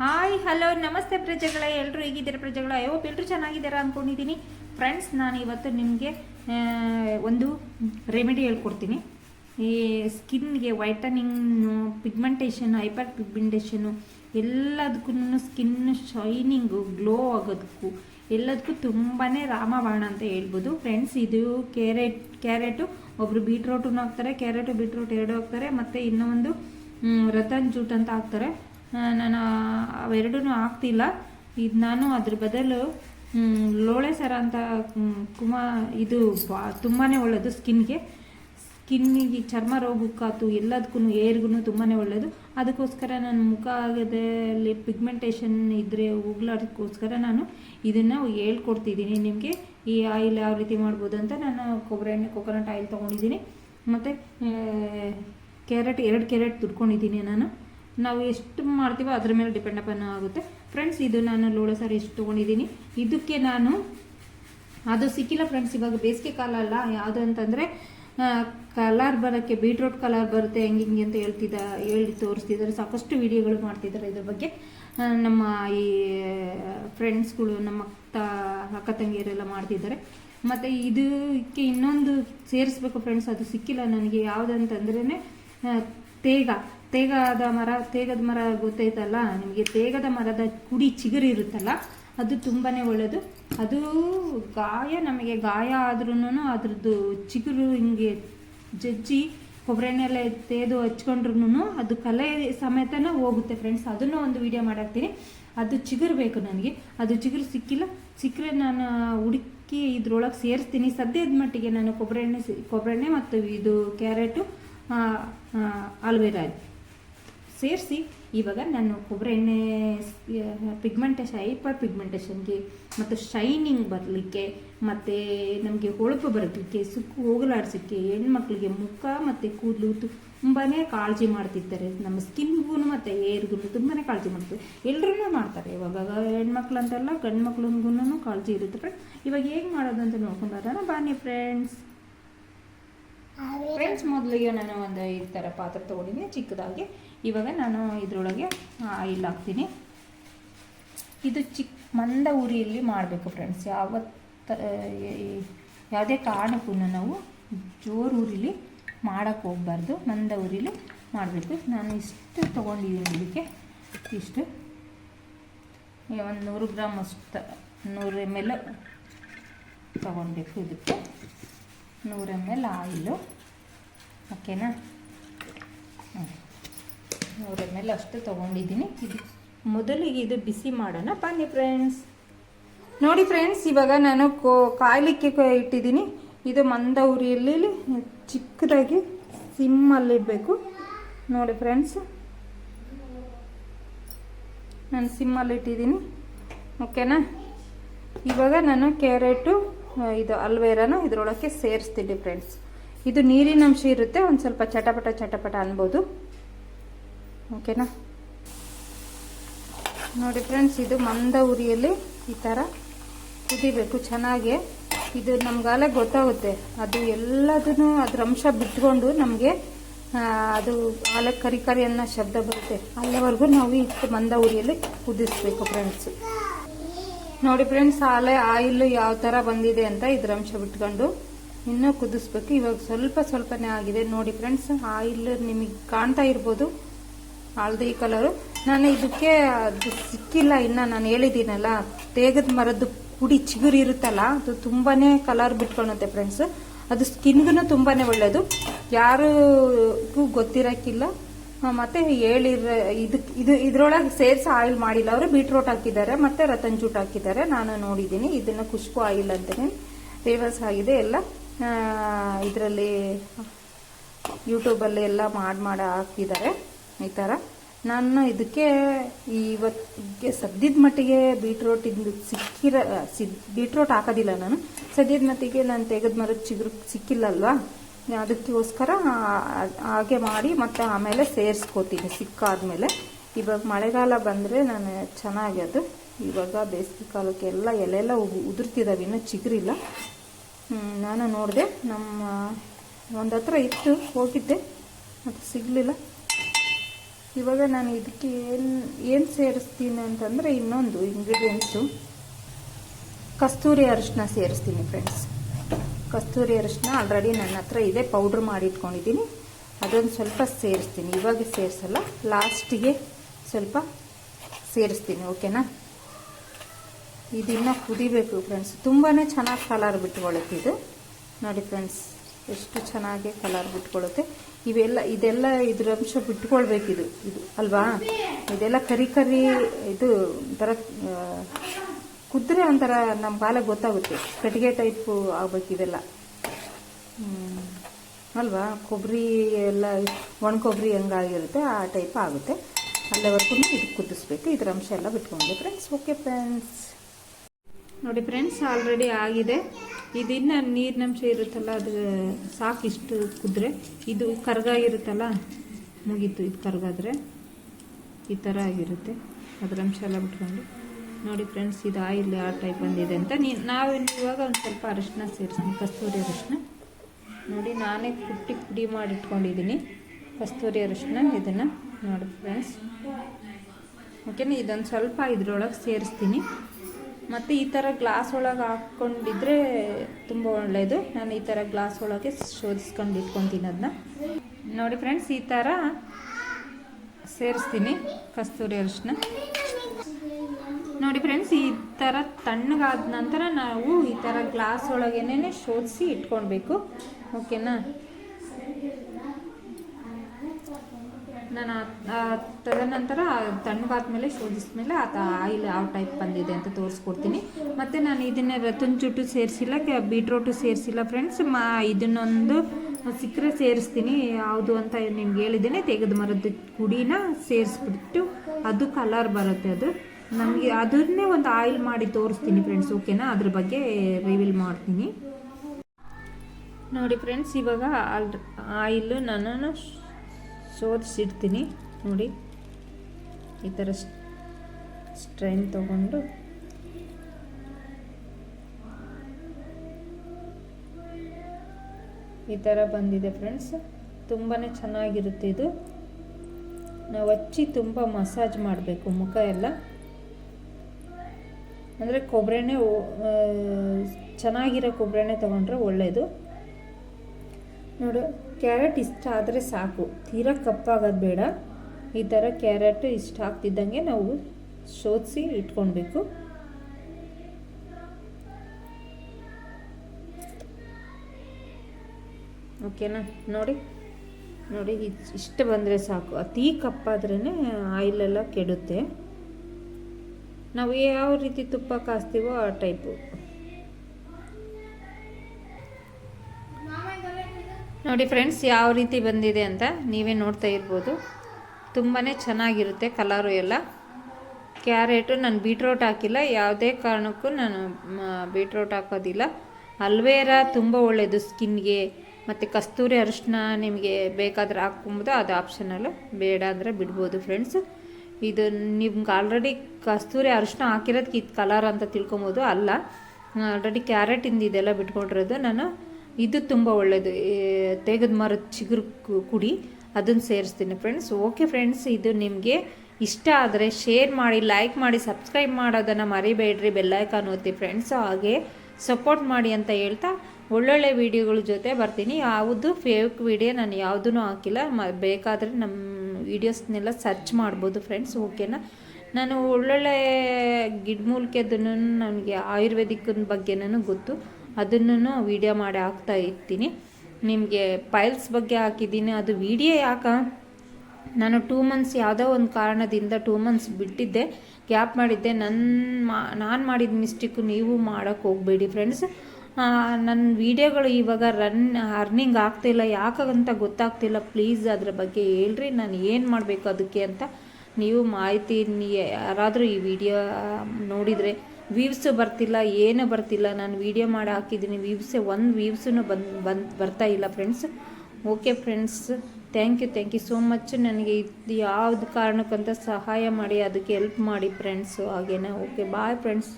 Hi hello ನಮಸ್ತೆ ಪ್ರಜೆಗಳೇ ಎಲ್ಲರೂ ಹೇಗಿದ್ದೀರಾ ಪ್ರಜೆಗಳು? ಅಯ್ಯೋ ಎಲ್ಲರೂ ಚೆನ್ನಾಗಿದ್ದೀರಾ ಅಂದ್ಕೊಂಡಿದ್ದೀನಿ ಫ್ರೆಂಡ್ಸ್ ನಾನು ಇವತ್ತು ನಿಮಗೆ ಒಂದು ರೆಮಿಡಿ ಹೇಳ್ಕೊಡ್ತೀನಿ. ಈ ಸ್ಕಿನ್ಗೆ ವೈಟನಿಂಗ್ನು ಪಿಗ್ಮೆಂಟೇಷನ್ ಹೈಪರ್ ಪಿಗ್ಮೆಂಟೇಷನು ಎಲ್ಲದಕ್ಕೂ ಸ್ಕಿನ್ ಶೈನಿಂಗು ಗ್ಲೋ ಆಗೋದಕ್ಕೂ ಎಲ್ಲದಕ್ಕೂ ತುಂಬಾ ರಾಮಬಾಣ ಅಂತ ಹೇಳ್ಬೋದು. ಫ್ರೆಂಡ್ಸ್ ಇದು ಕ್ಯಾರೆಟ್ ಕ್ಯಾರೆಟು ಒಬ್ಬರು ಬೀಟ್ರೋಟನ್ನು ಹಾಕ್ತಾರೆ ಕ್ಯಾರೆಟು ಬೀಟ್ರೋಟ್ ಎರಡು ಹಾಕ್ತಾರೆ, ಮತ್ತು ಇನ್ನೊಂದು ರತನ್ ಜೂಟ್ ಅಂತ ಹಾಕ್ತಾರೆ. ನಾನು ಅವೆರಡೂ ಹಾಕ್ತಿಲ್ಲ. ಇದು ನಾನು ಅದ್ರ ಬದಲು ಲೋಳೆ ಸರ ಅಂತ ಕುಮ, ಇದು ಬಾ ತುಂಬಾ ಒಳ್ಳೆಯದು ಸ್ಕಿನ್ಗೆ. ಸ್ಕಿನ್ನಿಗೆ ಚರ್ಮ ರೋಗಕ್ಕಾತು ಎಲ್ಲದಕ್ಕೂ ಏರ್ಗೂ ತುಂಬಾ ಒಳ್ಳೆಯದು ಅದಕ್ಕೋಸ್ಕರ ನನ್ನ ಮುಖ ಆಗದಲ್ಲಿ ಪಿಗ್ಮೆಂಟೇಷನ್ ಇದ್ದರೆ ಹೋಗ್ಲಾರ್ದಕ್ಕೋಸ್ಕರ ನಾನು ಇದನ್ನು ಹೇಳ್ಕೊಡ್ತಿದ್ದೀನಿ. ನಿಮಗೆ ಈ ಆಯಿಲ್ ಯಾವ ರೀತಿ ಮಾಡ್ಬೋದು ಅಂತ ನಾನು ಕೊಬ್ಬರಿ ಎಣ್ಣೆ ಕೊಕೊನಟ್ ಆಯಿಲ್ ತೊಗೊಂಡಿದ್ದೀನಿ. ಮತ್ತು ಕ್ಯಾರೆಟ್ ಎರಡು ಕ್ಯಾರೆಟ್ ತುರ್ಕೊಂಡಿದ್ದೀನಿ ನಾನು. ನಾವು ಎಷ್ಟು ಮಾಡ್ತೀವೋ ಅದ್ರ ಮೇಲೆ ಡಿಪೆಂಡ್ ಅಪನ್ ಆಗುತ್ತೆ. ಫ್ರೆಂಡ್ಸ್ ಇದು ನಾನು ಲೋಳ ಸಾರಿ ಎಷ್ಟು ತೊಗೊಂಡಿದ್ದೀನಿ. ಇದಕ್ಕೆ ನಾನು, ಅದು ಸಿಕ್ಕಿಲ್ಲ ಫ್ರೆಂಡ್ಸ್ ಇವಾಗ ಬೇಸಿಗೆ ಕಾಲ ಅಲ್ಲ. ಯಾವುದು ಅಂತಂದರೆ ಕಲರ್ ಬರೋಕ್ಕೆ ಬೀಟ್ರೋಟ್ ಕಲರ್ ಬರುತ್ತೆ, ಹೆಂಗೆ ಹಿಂಗೆ ಅಂತ ಹೇಳ್ತಿದ್ದ ಹೇಳಿ ತೋರಿಸ್ತಿದ್ದಾರೆ. ಸಾಕಷ್ಟು ವಿಡಿಯೋಗಳು ಮಾಡ್ತಿದ್ದಾರೆ ಇದ್ರ ಬಗ್ಗೆ. ನಮ್ಮ ಈ ಫ್ರೆಂಡ್ಸ್ಗಳು ನಮ್ಮ ಅಕ್ಕ ಅಕ್ಕ ತಂಗಿಯರೆಲ್ಲ ಮಾಡ್ತಿದ್ದಾರೆ. ಮತ್ತು ಇದಕ್ಕೆ ಇನ್ನೊಂದು ಸೇರಿಸ್ಬೇಕು ಫ್ರೆಂಡ್ಸ್ ಅದು ಸಿಕ್ಕಿಲ್ಲ ನನಗೆ. ಯಾವುದಂತಂದ್ರೇ ತೇಗ. ತೇಗದ ಮರ ತೇಗದ ಮರ ಗೊತ್ತೈತಲ್ಲ ನಿಮಗೆ ತೇಗದ ಮರದ ಕುಡಿ ಚಿಗುರು ಇರುತ್ತಲ್ಲ, ಅದು ತುಂಬಾ ಒಳ್ಳೆಯದು ಅದು ಗಾಯ, ನಮಗೆ ಗಾಯ ಆದ್ರೂ ಅದ್ರದ್ದು ಚಿಗುರು ಹಿಂಗೆ ಜಜ್ಜಿ ಕೊಬ್ಬರಿ ಎಣ್ಣೆಲ್ಲ ತೇದು ಹಚ್ಕೊಂಡ್ರು ಅದು ಕಲೆ ಸಮೇತನ ಹೋಗುತ್ತೆ ಫ್ರೆಂಡ್ಸ್ ಅದನ್ನು ಒಂದು ವಿಡಿಯೋ ಮಾಡಾಕ್ತೀನಿ. ಅದು ಚಿಗುರು ಬೇಕು ನನಗೆ. ಅದು ಚಿಗುರು ಸಿಕ್ಕಿಲ್ಲ. ಸಿಕ್ಕರೆ ನಾನು ಹುಡುಕಿ ಇದ್ರೊಳಗೆ ಸೇರಿಸ್ತೀನಿ. ಸದ್ಯದ ಮಟ್ಟಿಗೆ ನಾನು ಕೊಬ್ಬರಿ ಎಣ್ಣೆ ಕೊಬ್ಬರಿ ಎಣ್ಣೆ ಮತ್ತು ಇದು ಕ್ಯಾರೆಟು ಆಲ್ವೇರಾ. ಸೇರಿಸಿ ಇವಾಗ ನಾನು ಕೊಬ್ಬರಿ ಎಣ್ಣೆ ಪಿಗ್ಮೆಂಟೇಷನ್ ಹೈಪರ್ ಪಿಗ್ಮೆಂಟೇಷನ್ಗೆ ಮತ್ತು ಶೈನಿಂಗ್ ಬರಲಿಕ್ಕೆ ಮತ್ತು ನಮಗೆ ಹೊಳಪು ಬರಲಿಕ್ಕೆ, ಸುಕ್ಕು ಹೋಗಲಾಡಿಸೋಕ್ಕೆ ಹೆಣ್ಮಕ್ಳಿಗೆ ಮುಖ ಮತ್ತು ಕೂದಲು ತುಂಬಾ ಕಾಳಜಿ ಮಾಡ್ತಿರ್ತಾರೆ. ನಮ್ಮ ಸ್ಕಿನ್ಗೂ ಮತ್ತು ಏರ್ಗೂ ತುಂಬಾ ಕಾಳಜಿ ಮಾಡ್ತಾರೆ ಎಲ್ಲರೂ ಮಾಡ್ತಾರೆ. ಇವಾಗ ಹೆಣ್ಮಕ್ಳು ಅಂತಲ್ಲ ಗಂಡು ಮಕ್ಳಿಗೂ ಕಾಳಜಿ ಇರುತ್ತೆ. ಇವಾಗ ಹೇಗೆ ಮಾಡೋದು ಅಂತ ನೋಡ್ಕೊಂಡು ಬರೋಣ. ಬನ್ನಿ ಫ್ರೆಂಡ್ಸ್ ಫ್ರೆಂಡ್ಸ್ ಮೊದಲಿಗೆ ನಾನು ಒಂದು ಈ ಥರ ಪಾತ್ರೆ ತೊಗೊಂಡಿದ್ದೀನಿ ಚಿಕ್ಕದಾಗಿ. ಇವಾಗ ನಾನು ಇದರೊಳಗೆ ಆಯಿಲ್ ಹಾಕ್ತೀನಿ. ಇದು ಚಿಕ್ಕ ಮಂದ ಉರಿಯಲ್ಲಿ ಮಾಡಬೇಕು ಫ್ರೆಂಡ್ಸ್ ಯಾವತ್ತ ಯಾವುದೇ ಕಾರಣಕ್ಕೂ ನಾವು ಜೋರು ಉರಿಲಿ ಮಾಡೋಕ್ಕೆ ಹೋಗ್ಬಾರ್ದು. ಮಂದ ಉರಿಲಿ ಮಾಡಬೇಕು. ನಾನು ಇಷ್ಟು ತೊಗೊಂಡಿದ್ದೀನಿ ಇದಕ್ಕೆ ಇಷ್ಟು. ಒಂದು ನೂರು ಗ್ರಾಮ್ ಅಷ್ಟು, ನೂರು ಎಂ ಎಲ್ ತೊಗೊಳ್ಬೇಕು ಇದಕ್ಕೆ. ನೂರು ಎಂ ಎಲ್ ಆಯಿಲು. ಓಕೆನಾ. ನೂರು ಎಂ ಎಲ್ ಅಷ್ಟು ತೊಗೊಂಡಿದ್ದೀನಿ ಇದು ಮೊದಲಿಗೆ ಇದು ಬಿಸಿ ಮಾಡೋಣ. ಬನ್ನಿ ಫ್ರೆಂಡ್ಸ್ ನೋಡಿ ಫ್ರೆಂಡ್ಸ್ ಇವಾಗ ನಾನು ಕೋ, ಕಾಯಲಿಕ್ಕೆ ಇಟ್ಟಿದ್ದೀನಿ ಇದು ಮಂದ ಉರಿಯಲ್ಲಿ ಚಿಕ್ಕದಾಗಿ ಸಿಮ್ಮಲ್ಲಿಡಬೇಕು ನೋಡಿ ಫ್ರೆಂಡ್ಸ್ ನಾನು ಸಿಮ್ಮಲ್ಲಿ ಇಟ್ಟಿದ್ದೀನಿ ಓಕೆನಾ ಇವಾಗ ನಾನು ಕ್ಯಾರೆಟು ಇದು ಅಲ್ವೇರಾನ ಇದರೊಳಗೆ ಸೇರಿಸ್ತೀನಿ ಫ್ರೆಂಡ್ಸ್ ಇದು ನೀರಿನ ಅಂಶ ಇರುತ್ತೆ, ಒಂದು ಸ್ವಲ್ಪ ಚಟಪಟ ಚಟಪಟ ಅನ್ಬೋದು. ಓಕೆನಾ ನೋಡಿ ಫ್ರೆಂಡ್ಸ್ ಇದು ಮಂದ ಉರಿಯಲ್ಲಿ ಈ ಥರ ಕುದಿಬೇಕು, ಚೆನ್ನಾಗಿ. ಇದು ನಮ್ಗಾಲೇ ಗೊತ್ತಾಗುತ್ತೆ. ಅದು ಎಲ್ಲದನ್ನು ಅದ್ರ ಅಂಶ ಬಿಟ್ಕೊಂಡು ನಮಗೆ ಅದು ಆಲೆ ಕರಿ ಕರಿ ಅನ್ನೋ ಶಬ್ದ ಬರುತ್ತೆ. ಅಲ್ಲಿವರೆಗೂ ನಾವು ಇಷ್ಟು ಮಂದ ಉರಿಯಲ್ಲಿ ಕುದಿಸ್ಬೇಕು ಫ್ರೆಂಡ್ಸ್ ನೋಡಿ ಫ್ರೆಂಡ್ಸ್ ಆಲೆ ಆಯಿಲ್ ಯಾವ ಥರ ಬಂದಿದೆ ಅಂತ ಇದ್ರ ಅಂಶ ಬಿಟ್ಕೊಂಡು ಇನ್ನೂ ಕುದಿಸ್ಬೇಕು. ಇವಾಗ ಸ್ವಲ್ಪ ಸ್ವಲ್ಪನೇ ಆಗಿದೆ. ನೋಡಿ ಫ್ರೆಂಡ್ಸ್ ಆಯಿಲ್ ನಿಮಗೆ ಕಾಣ್ತಾ ಇರ್ಬೋದು. ಹಳದಿ ಕಲರು ನಾನು ಇದಕ್ಕೆ ಅದು ಸಿಕ್ಕಿಲ್ಲ ಇನ್ನು. ನಾನು ಹೇಳಿದ್ದೀನಲ್ಲ, ತೇಗದ ಮರದ್ದು ಪುಡಿ ಚಿಗುರು ಇರುತ್ತಲ್ಲ, ಅದು ತುಂಬಾನೇ ಕಲರ್ ಬಿಟ್ಕೊಳುತ್ತೆ ಫ್ರೆಂಡ್ಸ್ ಅದು ಸ್ಕಿನ್ಗೂ ತುಂಬಾನೇ ಒಳ್ಳೆಯದು ಯಾರಿಗೂ ಗೊತ್ತಿರಕ್ಕಿಲ್ಲ. ಮತ್ತೆ ಇದಕ್ಕೆ ಇದು ಇದ್ರೊಳಗೆ ಸೇರ್ಸಿ ಆಯಿಲ್ ಮಾಡಿಲ್ಲ ಅವರು ಬೀಟ್ರೋಟ್ ಹಾಕಿದ್ದಾರೆ, ಮತ್ತೆ ರತನ್ ಜೂಟ್ ಹಾಕಿದ್ದಾರೆ. ನಾನು ನೋಡಿದ್ದೀನಿ, ಇದನ್ನ ಖುಷ್ಬು ಆಯಿಲ್ ಅಂತಾನೆ ಫೇಮಸ್ ಆಗಿದೆ ಎಲ್ಲ. ಇದರಲ್ಲಿ ಯೂಟ್ಯೂಬಲ್ಲಿ ಎಲ್ಲ ಮಾಡಿ ಮಾಡಿ ಹಾಕಿದ್ದಾರೆ, ಈ ಥರ ನಾನು ಇದಕ್ಕೆ ಇವತ್ತಿಗೆ ಸದ್ಯದ ಮಟ್ಟಿಗೆ ಬೀಟ್ರೋಟ್ ಇದು ಸಿಕ್ಕಿರ ಬೀಟ್ರೋಟ್ ಹಾಕೋದಿಲ್ಲ ನಾನು. ಸದ್ಯದ ಮಟ್ಟಿಗೆ ನಾನು ತೆಗೆದ ಮರದ ಚಿಗುರು ಸಿಕ್ಕಿಲ್ಲ ಅಲ್ವಾ? ಅದಕ್ಕೋಸ್ಕರ ಹಾಗೆ ಮಾಡಿ ಮತ್ತೆ ಆಮೇಲೆ ಸೇರಿಸ್ಕೋತೀನಿ ಸಿಕ್ಕಾದ್ಮೇಲೆ. ಇವಾಗ ಮಳೆಗಾಲ ಬಂದರೆ ನಾನು ಚೆನ್ನಾಗಿ ಅದು, ಇವಾಗ ಬೇಸಿಗೆ ಕಾಲಕ್ಕೆ ಎಲ್ಲ ಎಲೆಲ್ಲ ಉದುರ್ತಿದ್ದಾವೆ ಇನ್ನೂ ಚಿಗುರಿಲ್ಲ. ನಾನು ನೋಡಿದೆ, ನಮ್ಮ ಒಂದು ಹತ್ರ ಇತ್ತು, ಹೋಗಿದ್ದೆ, ಅದು ಸಿಗಲಿಲ್ಲ. ಇವಾಗ ನಾನು ಇದಕ್ಕೆ ಏನು ಏನು ಸೇರಿಸ್ತೀನಿ ಅಂತಂದರೆ ಇನ್ನೊಂದು ಇಂಗ್ರೀಡಿಯೆಂಟ್ಸು ಕಸ್ತೂರಿ ಅರಿಶಿನ ಸೇರಿಸ್ತೀನಿ ಫ್ರೆಂಡ್ಸ್ ಕಸ್ತೂರಿ ಅರಿಶಿನ ಆಲ್ರೆಡಿ ನನ್ನ ಹತ್ರ ಇದೆ ಪೌಡ್ರ್ ಮಾಡಿಟ್ಕೊಂಡಿದ್ದೀನಿ ಅದೊಂದು ಸ್ವಲ್ಪ ಸೇರಿಸ್ತೀನಿ. ಇವಾಗ ಸೇರಿಸಲ್ಲ ಲಾಸ್ಟಿಗೆ ಸ್ವಲ್ಪ ಸೇರಿಸ್ತೀನಿ ಓಕೆನಾ ಇದನ್ನ ಕುದಿಬೇಕು ಫ್ರೆಂಡ್ಸ್ ತುಂಬಾ ಚೆನ್ನಾಗಿ ಕಲರ್ ಬಿಟ್ಕೊಳ್ಳುತ್ತೆ ಇದು. ನೋಡಿ ಫ್ರೆಂಡ್ಸ್ ಎಷ್ಟು ಚೆನ್ನಾಗಿ ಕಲರ್ ಬಿಟ್ಕೊಳ್ಳುತ್ತೆ ಇವೆಲ್ಲ, ಇದೆಲ್ಲ ಇದ್ರ ಅಂಶ ಬಿಟ್ಕೊಳ್ಬೇಕಿದು. ಇದು, ಅಲ್ವಾ? ಇದೆಲ್ಲ ಕರಿ ಕರಿ ಇದು ಒಂಥರ ಕುದ್ರೆ ಒಂಥರ ನಮ್ಮ ಕಾಲಕ್ಕೆ ಗೊತ್ತಾಗುತ್ತೆ. ಕಟ್ಟಿಗೆ ಟೈಪ್ ಆಗ್ಬೇಕು ಇದೆಲ್ಲ. ಅಲ್ವಾ? ಕೊಬ್ಬರಿ ಎಲ್ಲ, ಒಣ ಕೊಬ್ಬರಿ ಹೆಂಗಾಗಿರುತ್ತೆ ಆ ಟೈಪ್ ಆಗುತ್ತೆ. ಅಲ್ಲಿವರೆಗೂ ಇದು ಕುದಿಸ್ಬೇಕು ಇದ್ರ ಅಂಶ ಎಲ್ಲ ಬಿಟ್ಕೊಂಡೆ ಫ್ರೆಂಡ್ಸ್ ಓಕೆ ಫ್ರೆಂಡ್ಸ್ ನೋಡಿ ಫ್ರೆಂಡ್ಸ್ ಆಲ್ರೆಡಿ ಆಗಿದೆ. ಇದಿನ್ನ ನೀರಿನಂಶ ಇರುತ್ತಲ್ಲ, ಅದು ಸಾಕಿಷ್ಟು ಕುದ್ರೆ. ಇದು ಕರ್ಗಾಗಿರುತ್ತಲ್ಲ ಮುಗೀತು ಇದು ಕರ್ಗಾದ್ರೆ. ಈ ಥರ ಆಗಿರುತ್ತೆ. ಅದ್ರ ಅಂಶ ಎಲ್ಲ ಬಿಟ್ಕೊಂಡು. ನೋಡಿ ಫ್ರೆಂಡ್ಸ್ ಇದು ಆಯಿಲ್ ಆ ಟೈಪ್ ಬಂದಿದೆ ಅಂತ. ನೀ ನಾವು ಇವಾಗ ಒಂದು ಸ್ವಲ್ಪ ಅರಿಶಿನ ಸೇರಿಸ್ತೀನಿ ಕಸ್ತೂರಿ ಅರಿಶಿನ. ನೋಡಿ ನಾನೇ ಕುಟ್ಟಿ ಪುಡಿ ಮಾಡಿ ಇಟ್ಕೊಂಡಿದ್ದೀನಿ ಕಸ್ತೂರಿ ಅರಿಶಿನ ಇದನ್ನು ನೋಡಿ ಫ್ರೆಂಡ್ಸ್ ಓಕೆನಾ ಇದೊಂದು ಸ್ವಲ್ಪ ಇದ್ರೊಳಗೆ ಸೇರಿಸ್ತೀನಿ. ಮತ್ತು ಈ ಥರ ಗ್ಲಾಸ್ ಒಳಗೆ ಹಾಕ್ಕೊಂಡಿದ್ರೆ ತುಂಬ ಒಳ್ಳೆಯದು ನಾನು ಈ ಥರ ಗ್ಲಾಸ್ ಒಳಗೆ ಶೋಧಿಸ್ಕೊಂಡು ಇಟ್ಕೊತೀನಿ ಅದನ್ನ ನೋಡಿ ಫ್ರೆಂಡ್ಸ್ ಈ ಥರ ಸೇರಿಸ್ತೀನಿ ಕಸ್ತೂರಿ ಅರಿಶಿನ. ನೋಡಿ ಫ್ರೆಂಡ್ಸ್ ಈ ಥರ ತಣ್ಣಗಾದ ನಂತರ ನಾವು ಈ ಥರ ಗ್ಲಾಸ್ ಒಳಗೇನೆ ಶೋಧಿಸಿ ಇಟ್ಕೊಳ್ಬೇಕು. ಓಕೆನಾ ನಾನು ತದನಂತರ ತಣ್ಣಗಾದ ಮೇಲೆ ಶೋಧಿಸಿದ್ಮೇಲೆ ಆತ ಆಯಿಲ್ ಯಾವ ಟೈಪ್ ಬಂದಿದೆ ಅಂತ ತೋರಿಸ್ಕೊಡ್ತೀನಿ. ಮತ್ತು ನಾನು ಇದನ್ನೇ ರತನ್ ಚುಟ್ಟು ಸೇರಿಸಿಲ್ಲ ಬೀಟ್ರೋಟು ಸೇರಿಸಿಲ್ಲ ಫ್ರೆಂಡ್ಸ್ ಮಾ ಇದನ್ನೊಂದು ಸಿಕ್ಕರೆ ಸೇರಿಸ್ತೀನಿ. ಯಾವುದು ಅಂತ ನಿಮ್ಗೆ ಹೇಳಿದ್ದೀನಿ. ತೆಗೆದು ಮರದ ಗುಡಿನ ಸೇರಿಸ್ಬಿಟ್ಟು ಅದು ಕಲರ್ ಬರುತ್ತೆ ಅದು. ನಮಗೆ ಅದನ್ನೇ ಒಂದು ಆಯಿಲ್ ಮಾಡಿ ತೋರಿಸ್ತೀನಿ ಫ್ರೆಂಡ್ಸ್ ಓಕೆನಾ ಅದ್ರ ಬಗ್ಗೆ ರಿವೀಲ್ ಮಾಡ್ತೀನಿ. ನೋಡಿ ಫ್ರೆಂಡ್ಸ್ ಇವಾಗ ಆಲ್ ಆಯಿಲ್ ನಾನು ಶೋಧಿಸಿಡ್ತೀನಿ. ನೋಡಿ, ಈ ಥರ ಸ್ಟ್ರೈನ್ ತಗೊಂಡು. ಈ ಥರ ಬಂದಿದೆ ಫ್ರೆಂಡ್ಸ್ ತುಂಬಾ ಚೆನ್ನಾಗಿರುತ್ತೆ ಇದು. ನಾವು ಹಚ್ಚಿ ತುಂಬ ಮಸಾಜ್ ಮಾಡಬೇಕು, ಮುಖ ಎಲ್ಲ. ಅಂದರೆ ಕೊಬ್ಬರೆಣ್ಣೆ ಚೆನ್ನಾಗಿರೋ ಕೊಬ್ಬರೆಣ್ಣೆ ತೊಗೊಂಡ್ರೆ ಒಳ್ಳೆಯದು ನೋಡು, ಕ್ಯಾರೆಟ್ ಇಷ್ಟ ಆದರೆ ಸಾಕು. ತೀರಾ ಕಪ್ಪಾಗೋದು ಬೇಡ. ಈ ಥರ ಕ್ಯಾರೆಟ್ ಇಷ್ಟ ಆಗ್ತಿದ್ದಂಗೆ ನಾವು ಶೋಧಿಸಿ ಇಟ್ಕೊಳ್ಬೇಕು. ಓಕೆನಾ? ನೋಡಿ ನೋಡಿ, ಇಷ್ಟು ಬಂದರೆ ಸಾಕು. ಅತಿ ಕಪ್ಪಾದ್ರೇ ಆಯಿಲೆಲ್ಲ ಕೆಡುತ್ತೆ. ನಾವು ಯಾವ ರೀತಿ ತುಪ್ಪ ಕಾಸ್ತೀವೋ ಆ ಟೈಪು. ನೋಡಿ ಫ್ರೆಂಡ್ಸ್, ಯಾವ ರೀತಿ ಬಂದಿದೆ ಅಂತ ನೀವೇ ನೋಡ್ತಾ ಇರ್ಬೋದು. ತುಂಬಾ ಚೆನ್ನಾಗಿರುತ್ತೆ ಕಲರು ಎಲ್ಲ. ಕ್ಯಾರೆಟು ನಾನು ಬೀಟ್ರೋಟ್ ಹಾಕಿಲ್ಲ. ಯಾವುದೇ ಕಾರಣಕ್ಕೂ ನಾನು ಬೀಟ್ರೋಟ್ ಹಾಕೋದಿಲ್ಲ. ಅಲ್ವೇರಾ ತುಂಬ ಒಳ್ಳೆಯದು ಸ್ಕಿನ್ಗೆ, ಮತ್ತು ಕಸ್ತೂರಿ ಅರಿಶಿನ ನಿಮಗೆ ಬೇಕಾದ್ರೆ ಹಾಕ್ಕೊಬೋದು. ಅದು ಆಪ್ಷನಲ್ಲು ಬೇಡ ಅಂದರೆ ಬಿಡ್ಬೋದು ಫ್ರೆಂಡ್ಸ್. ಇದು ನಿಮ್ಗೆ ಆಲ್ರೆಡಿ ಕಸ್ತೂರಿ ಅರಿಶಿನ ಹಾಕಿರೋದಕ್ಕೆ ಇದು ಕಲರ್ ಅಂತ ತಿಳ್ಕೊಬೋದು. ಅಲ್ಲ ಆಲ್ರೆಡಿ ಕ್ಯಾರೆಟಿಂದ ಇದೆಲ್ಲ ಬಿಟ್ಕೊಂಡಿರೋದು. ನಾನು ಇದು ತುಂಬ ಒಳ್ಳೆಯದು ತೇಗದ ಮರದ ಚಿಗುರು ಕುಡಿ ಅದನ್ನು ಸೇರಿಸ್ತೀನಿ ಫ್ರೆಂಡ್ಸ್ ಓಕೆ ಫ್ರೆಂಡ್ಸ್ ಇದು ನಿಮಗೆ ಇಷ್ಟ ಆದರೆ ಶೇರ್ ಮಾಡಿ ಲೈಕ್ ಮಾಡಿ ಸಬ್ಸ್ಕ್ರೈಬ್ ಮಾಡೋದನ್ನು ಮರಿಬೇಡ್ರಿ. ಬೆಲ್ಲೈಕಾನ್ ಒತ್ತಿ ಫ್ರೆಂಡ್ಸ್ ಹಾಗೆ ಸಪೋರ್ಟ್ ಮಾಡಿ ಅಂತ ಹೇಳ್ತಾ ಒಳ್ಳೊಳ್ಳೆ ವಿಡಿಯೋಗಳ ಜೊತೆ ಬರ್ತೀನಿ. ಯಾವುದು ಫೇಕ್ ವೀಡಿಯೋ ನಾನು ಯಾವುದೂ ಹಾಕಿಲ್ಲ. ಮ, ಬೇಕಾದರೆ ನಮ್ಮ ವೀಡಿಯೋಸ್ನೆಲ್ಲ ಸರ್ಚ್ ಮಾಡ್ಬೋದು ಫ್ರೆಂಡ್ಸ್, ಓಕೆನಾ? ನಾನು ಒಳ್ಳೊಳ್ಳೆ ಗಿಡಮೂಲಿಕೆದನ್ನು ನನಗೆ ಆಯುರ್ವೇದಿಕ್ ಬಗ್ಗೆನೂ ಗೊತ್ತು. ಅದನ್ನು ವೀಡಿಯೋ ಮಾಡಿ ಹಾಕ್ತಾ ಇರ್ತೀನಿ. ನಿಮಗೆ ಪೈಲ್ಸ್ ಬಗ್ಗೆ ಹಾಕಿದ್ದೀನಿ. ಅದು ವಿಡಿಯೋ ಯಾಕ? ನಾನು ಟೂ ಮಂತ್ಸ್ ಯಾವುದೋ ಒಂದು ಕಾರಣದಿಂದ ಟೂ ಮಂತ್ಸ್ ಬಿಟ್ಟಿದ್ದೆ, ಗ್ಯಾಪ್ ಮಾಡಿದ್ದೆ. ನನ್ನ ಮಾ, ನಾನು ಮಾಡಿದ ಮಿಸ್ಟೇಕು ನೀವು ಮಾಡೋಕ್ಕೆ ಹೋಗಬೇಡಿ ಫ್ರೆಂಡ್ಸ್. ನನ್ನ ವೀಡಿಯೋಗಳು ಇವಾಗ ರನ್, ಅರ್ನಿಂಗ್ ಆಗ್ತಿಲ್ಲ, ಯಾಕಂತ ಗೊತ್ತಾಗ್ತಿಲ್ಲ. ಪ್ಲೀಸ್ ಅದ್ರ ಬಗ್ಗೆ ಹೇಳ್ರಿ, ನಾನು ಏನು ಮಾಡಬೇಕು ಅದಕ್ಕೆ ಅಂತ ನೀವು ಮಾಹಿತಿ ಯಾರಾದರೂ ಈ ವಿಡಿಯೋ ನೋಡಿದರೆ ವ್ಯೂವ್ಸು ಬರ್ತಿಲ್ಲ, ಏನು ಬರ್ತಿಲ್ಲ. ನಾನು ವಿಡಿಯೋ ಮಾಡಿ ಹಾಕಿದ್ದೀನಿ, ವ್ಯೂವ್ಸೇ ಒಂದು ವೀವ್ಸೂ ಬಂದು ಬಂದು, ಬರ್ತಾ ಇಲ್ಲ friends. Okay friends, thank you thank you so much. ನನಗೆ ಇದು ಯಾವ್ದು ಕಾರಣಕ್ಕಂತ ಸಹಾಯ ಮಾಡಿ, ಅದಕ್ಕೆ ಹೆಲ್ಪ್ ಮಾಡಿ ಫ್ರೆಂಡ್ಸು, ಹಾಗೇನೆ. Okay, bye friends.